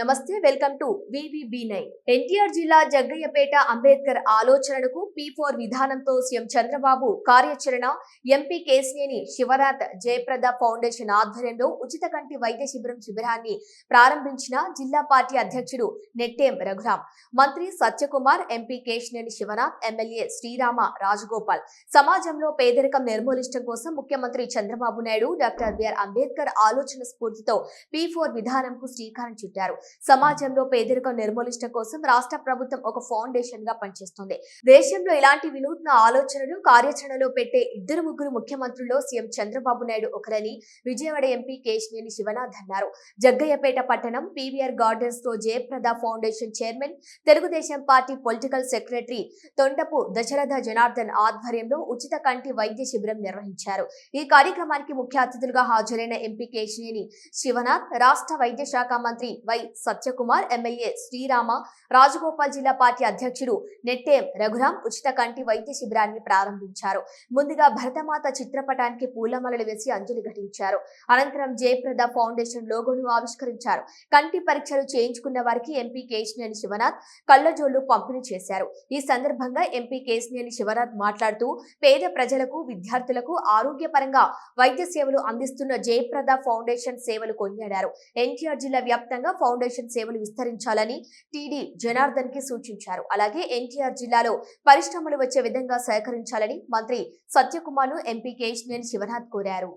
Namaste welcome to VVB nine. NTR జిల్లా జగ్గయ్యపేట అంబేద్కర్ ఆలోచనలకు P four విధానంతో సీఎం చంద్రబాబు కార్యాచరణ ఎంపీ కేసినేని శివనాథ్ జయప్రద ఫౌండేషన్ ఆధ్వర్యంలో ఉచిత కంటి వైద్య శిబిరం శిబిరాన్ని ప్రారంభించిన జిల్లా పార్టీ అధ్యక్షుడు నెట్టేం రఘురాం మంత్రి సత్యకుమార్ ఎంపీ కేశినేని శివనాథ్ ఎమ్మెల్యే శ్రీరామ రాజగోపాల్. సమాజంలో పేదరికం నిర్మూలించడం కోసం ముఖ్యమంత్రి చంద్రబాబు నాయుడు డాక్టర్ బిఆర్ అంబేద్కర్ ఆలోచన స్ఫూర్తితో పి ఫోర్ విధానంకు శ్రీకారం చుట్టారు. సమాజంలో పేదరికం నిర్మూలించడం కోసం రాష్ట్ర ప్రభుత్వం ఒక ఫౌండేషన్గా పనిచేస్తుంది. దేశంలో ఇలాంటి వినూత్న ఆలోచనలు కార్యాచరణలో పెట్టే ఇద్దరు ముగ్గురు ముఖ్యమంత్రుల్లో సీఎం చంద్రబాబు నాయుడు ఒకరని విజయవాడ ఎంపీ కేశినేని శివనాథ్ అన్నారు. జగ్గయ్యపేట పట్టణం PVR గార్డెన్స్తో Jayaprada foundation chairman Telugu Desam party political secretary Thondapu Dasaratha Janardhan ఆధ్వర్యంలో ఉచిత కంటి వైద్య శిబిరం నిర్వహించారు. ఈ కార్యక్రమానికి ముఖ్య అతిథులుగా హాజరైన ఎంపీ కేశినేని శివనాథ్ రాష్ట్ర వైద్య శాఖ మంత్రి వై సత్యకుమార్ ఎమ్మెల్యే శ్రీరామ రాజగోపాల్ జిల్లా పార్టీ అధ్యక్షుడు నెట్టేం రఘురాం ఉచిత కంటి వైద్య శిబిరాన్ని ప్రారంభించారు. ముందుగా భరతమాత చిత్రపటానికి పూలమాలలు వేసి అంజలి ఘటించారు. అనంతరం జయప్రద ఫౌండేషన్ లోగోను ఆవిష్కరించారు. కంటి పరీక్షలు చేయించుకున్న వారికి ఎంపీ కేశినేని శివనాథ్ కళ్ళజోళ్ళు పంపిణీ చేశారు. ఈ సందర్భంగా ఎంపీ కేశినేని శివనాథ్ మాట్లాడుతూ పేద ప్రజలకు విద్యార్థులకు ఆరోగ్యపరంగా వైద్య సేవలు అందిస్తున్న జయప్రద ఫౌండేషన్ సేవలు కొనియాడారు. ఎన్టీఆర్ జిల్లా వ్యాప్తంగా ఫౌండేషన్ ఫౌండేషన్ సేవలు విస్తరించాలని టీడీ జనార్దన్కి సూచించారు. అలాగే ఎన్టీఆర్ జిల్లాలో పరిశ్రమలు వచ్చే విధంగా సహకరించాలని మంత్రి సత్యకుమార్ను ఎంపీ కేశినేని శివనాథ్ కోరారు.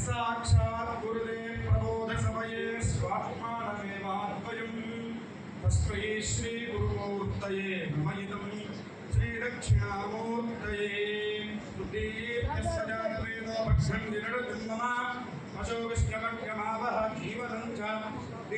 సాక్షాత్ గురుదే ప్రబోధ సమయే స్వాత్మానమేవాద్వయం తస్మై శ్రీ గురుమూర్తయే నమయిదం శ్రీ దక్షిణామూర్తయే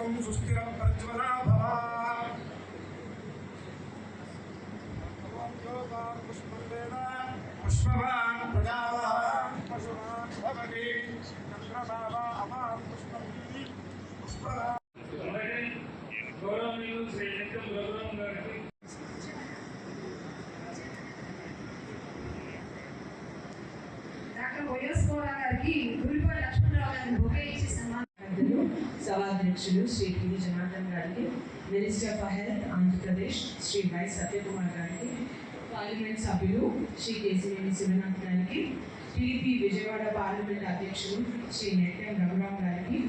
యావత్వం సుస్థిరం ప్రజ్వలా భవ? పుష్పవాన్ ప్రజావాన్ పశువాన్ గౌరవనీయులు శ్రీ రఘురామ్ గారికి డాక్టర్ వైఎస్ కోరా గారికి గురిపాటి లక్ష్మణరావు గారిని బొకే ఇచ్చి సన్మానం సభాధ్యక్షులు శ్రీ టి జనార్దన్ గారికి minister for health Andhra Pradesh Shri Y Satyakumar గారికి పార్లమెంట్ సభ్యులు శ్రీ కేసినేని శివనాథ్ గారికి టీడీపీ విజయవాడ పార్లమెంట్ అధ్యక్షులు శ్రీ నెట్టెం రఘురాం గారికి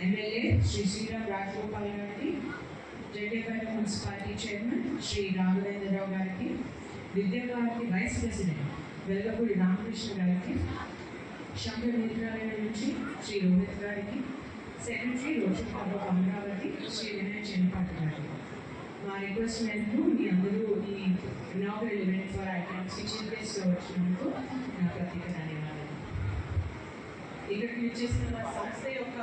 ఎమ్మెల్యే శ్రీ శ్రీరామ్ రాజగోపాల్ గారికి జగ్గేపేట మున్సిపాలిటీ చైర్మన్ శ్రీ రాఘవేంద్రరావు గారికి విద్యాభారతి వైస్ ప్రెసిడెంట్ వెల్లపూడి రామకృష్ణ గారికి శంకర్ నేత్రాలయం నుంచి శ్రీ రోహిత్ గారికి సెక్రటరీ రోజు బాబు అమరావతి శ్రీ వినయ్ చెన్నపాటి గారు మా రిక్వెస్ట్ మేరకు మీ అందరూ ఈ inaugural event for items kitchen ప్లేస్లో వచ్చినందుకు నా ప్రత్యేక ధన్యవాదాలు ఇక్కడికి వచ్చేసిన మా సంస్థ యొక్క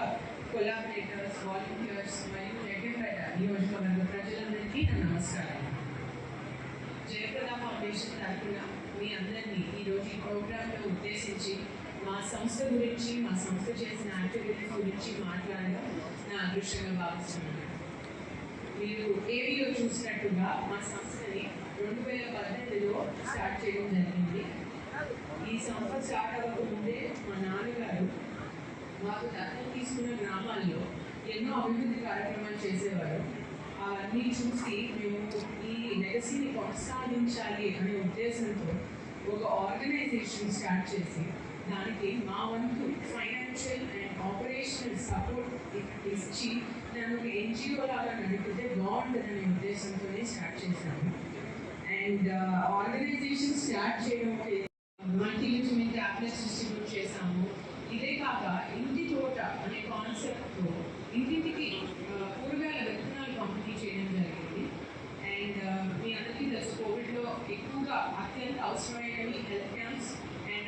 కొలాబరేటర్స్ వాలంటీర్స్ మరియు జగ్గంపేట నియోజకవర్గ ప్రజలందరికీ నా నమస్కారం జయప్రద ఫౌండేషన్ తరఫున మీ అందరినీ ఈరోజు ఈ ప్రోగ్రాంలో ఉద్దేశించి మా సంస్థ గురించి మా సంస్థ చేసిన యాక్టివిటీస్ గురించి మాట్లాడడం నా అదృష్టంగా భావిస్తున్నాను. మీరు ఏవిలో చూసినట్టుగా మా సంస్థని రెండు వేల పద్దెనిమిదిలో స్టార్ట్ చేయడం జరిగింది. ఈ సంస్థ స్టార్ట్ అవ్వకముందే మా నాన్నగారు మాకు దత్తత తీసుకున్న గ్రామాల్లో ఎన్నో అభివృద్ధి కార్యక్రమాలు చేసేవారు. అవన్నీ చూసి మేము ఈ లెగసీని కొనసాగించాలి అనే ఉద్దేశంతో ఒక ఆర్గనైజేషన్ స్టార్ట్ చేసి దానికి మా వంతు ఫైనాన్షియల్ అండ్ ఆపరేషనల్ సపోర్ట్ ఇచ్చి దాని ఒక ఎన్జిఓ లాగా నడిపితే బాగుంటుందనే ఉద్దేశంతోనే స్టార్ట్ చేశాము అండ్ ఆర్గనైజేషన్ స్టార్ట్ చేయడం మల్టీ విటమిన్ ట్యాబ్లెట్స్ డిస్ట్రిబ్యూట్ చేశాము. ఇదే కాక ఇంటి తోట అనే కాన్సెప్ట్తో ఇంటింటికి uh, కూరగాయల విత్తనాలు పంపిణీ చేయడం జరిగింది. అండ్ uh, మీ అందరికీ తెలుసు కోవిడ్లో ఎక్కువగా అత్యంత అవసరమైనవి హెల్త్ క్యాంప్స్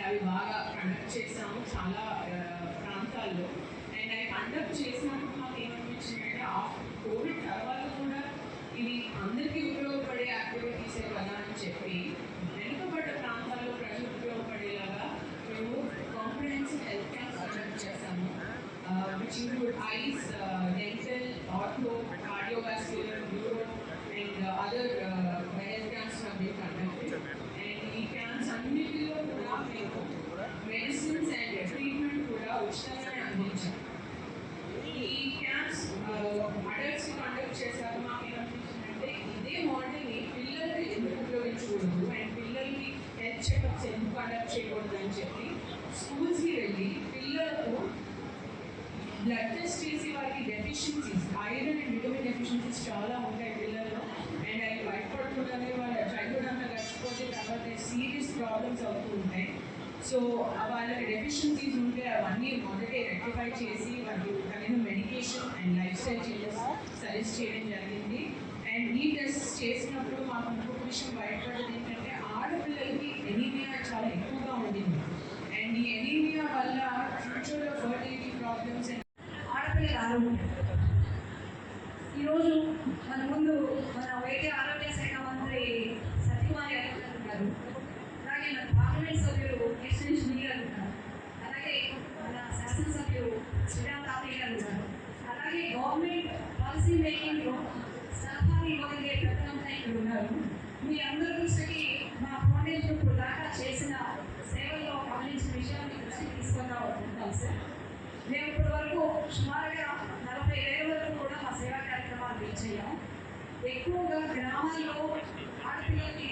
అవి బాగా కండక్ట్ చేసాము చాలా ప్రాంతాల్లో. అండ్ అవి కండక్ట్ చేసినప్పుడు మాకు ఏమనిపించిందంటే ఆఫ్టర్ కోవిడ్ తర్వాత కూడా ఇవి అందరికీ ఉపయోగపడే యాక్టివిటీసే కదా అని చెప్పి వెనుకబడ్డ ప్రాంతాల్లో ప్రజలకు ఉపయోగపడేలాగా మేము కాంప్రహెన్సివ్ హెల్త్ క్యాంప్స్ కండక్ట్ చేస్తాము which include eyes dental ortho cardiovascular neuro and other health camps been conducted and ఈ క్యాంప్స్ అన్నిటిలో కూడా మేము మెడిసిన్స్ అండ్ ట్రీట్మెంట్ కూడా ఉచితంగానే అందించాం ఈ క్యాంప్స్ అడల్ట్స్ కండక్ట్ చేశారు మాకు ఏమనిపించిందంటే ఇదే మోడల్ని పిల్లలకి ఎందుకు ఉపయోగించకూడదు? అండ్ పిల్లలకి హెల్త్ చెకప్స్ ఎందుకు కండక్ట్ చేయకూడదు అని చెప్పి స్కూల్స్కి వెళ్ళి పిల్లలకు బ్లడ్ టెస్ట్ చేసి వారికి డెఫిషియన్సీస్ ప్రాబ్లమ్స్ అవుతూ ఉంటాయి సో వాళ్ళకి డెఫిషియన్సీస్ ఉంటే అవన్నీ మొదటే రెక్టిఫై చేసి వాళ్ళకి తగిన medication and life style changes suggest చేయడం జరిగింది. అండ్ ఈ టెస్ట్ చేసినప్పుడు మాకు ఇంకొక విషయం బయటపడింది ఏంటంటే ఆడపిల్లలకి ఎనీమియా చాలా ఎక్కువగా ఉండింది. అండ్ ఈ ఎనీమియా వల్ల ఫ్యూచర్లో ఫర్టిలిటీ ప్రాబ్లమ్స్ అండ్ ఆడపిల్లల ఆరోగ్యం. ఈరోజు మన ముందు మన వైద్య ఆరోగ్య శాఖ మంత్రి సత్యకుమారి గారు ఉన్నారు. పార్లమెంట్ సభ్యులు ఎస్ఎన్ గారు ఉన్నారు అలాగే మన శాసనసభ్యులు శ్రీరామ్ తాతయ్య గారు ఉన్నారు అలాగే గవర్నమెంట్ పాలసీ మేకింగ్లో సలహాలు ఇవ్వగలిగే ప్రజలంతా ఇక్కడ ఉన్నారు. మీ అందరి దృష్టికి మా ఫౌండేషన్ దాకా చేసిన సేవల్లో గమనించిన విషయాన్ని దృష్టికి తీసుకున్నా ఉంటాం సార్. మేము ఇప్పటి వరకు సుమారుగా నలభై వేల వరకు కూడా మా సేవా కార్యక్రమాలు రీచ్ అయ్యాం. ఎక్కువగా గ్రామాల్లో ఆడపిల్లలకి